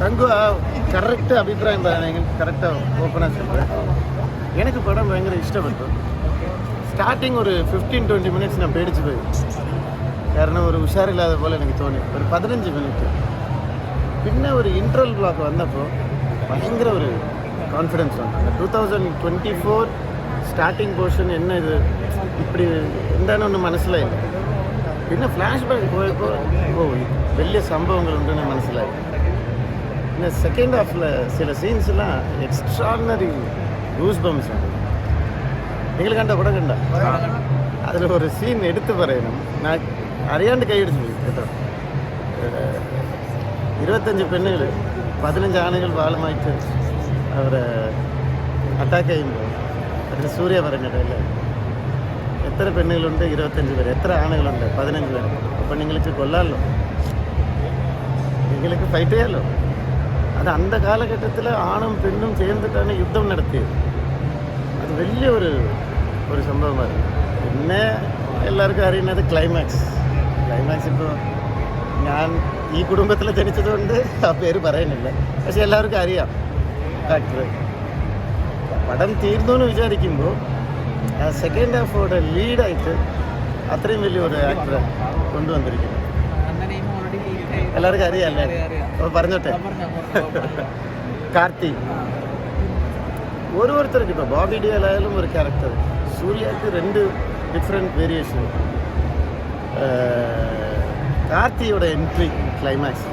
தங்கு கரெக்ட் அபிப்பிராயம் தான் எங்களுக்கு கரெக்டாக ஓப்பனாக சொல்கிறேன் எனக்கு படம் பயங்கர இஷ்டப்பட்டு ஸ்டார்டிங் ஒரு ஃபிஃப்டீன் டுவெண்ட்டி மினிட்ஸ் நான் பேடிச்சு போயிடுச்சு காரணம் ஒரு உஷார் இல்லாத போல் எனக்கு தோணி. ஒரு பதினஞ்சு மினிட் பின்ன ஒரு இன்ட்ரல் பிளாக் வந்தப்போ பயங்கர ஒரு கான்ஃபிடென்ஸ் வந்து two thousand twenty four starting portion என்ன இது? இப்படி இருந்தாலும் ஒன்றும் மனசில் இல்லை. பின்ன ஃப்ளாஷ்பேக் போயப்போ ஓ வெளிய சம்பவங்கள் உண்டுன்னு மனசில் இந்த செகண்ட் ஹாஃபில் சில சீன்ஸ்லாம் எக்ஸ்ட்ராடினரி கூஸ் பம்ஸ் எங்களுக்காண்ட கூட கண்டா அதில் ஒரு சீன் எடுத்து பறையணும் நான் அறியாண்டு கையெடுத்து கேட்டோம் இருபத்தஞ்சு பெண்ணுகள் பதினஞ்சு ஆணைகள் பாலமாயிட்டு அவரை அட்டாக் செய்யும்போது அதில் சூரிய வரங்கடையில் எத்தனை பெண்ணுகள் உண்டு? இருபத்தஞ்சு பேர். எத்தனை ஆணைகள் உண்டு? பதினஞ்சு பேர். அப்போ நீங்களுக்கு கொல்லாலும். எங்களுக்கு ஃபைட்டே இல்லை. അത് അന്ത കാലഘട്ടത്തിൽ ആണും പെണ്ണും ചേർന്നിട്ടാണ് യുദ്ധം നടത്തിയത്. അത് വലിയൊരു ഒരു സംഭവമായിരുന്നു. പിന്നെ എല്ലാവർക്കും അറിയുന്നത് ക്ലൈമാക്സ് ക്ലൈമാക്സ് ഇപ്പോൾ ഞാൻ ഈ കുടുംബത്തിൽ ജനിച്ചതുകൊണ്ട് ആ പേര് പറയുന്നില്ല. പക്ഷെ എല്ലാവർക്കും അറിയാം. ഡാക്ടർ പടം തീർന്നു എന്ന് വിചാരിക്കുമ്പോൾ ആ സെക്കൻഡ് ഹാഫോടെ ലീഡായിട്ട് അത്രയും വലിയൊരു ആക്ടറെ കൊണ്ടുവന്നിരിക്കുന്നു. എല്ലാവർക്കും അറിയാമല്ലേ അപ്പോൾ പറഞ്ഞോട്ടെ. കാർത്തി. ഓരോരുത്തർക്ക് ഇപ്പോൾ ബോബി ഡിയലായാലും ഒരു ക്യാരക്ടർ സൂര്യക്ക് രണ്ട് ഡിഫറെന്റ് വേരിയേഷൻ കാർത്തിയുടെ എൻട്രി ക്ലൈമാക്സ്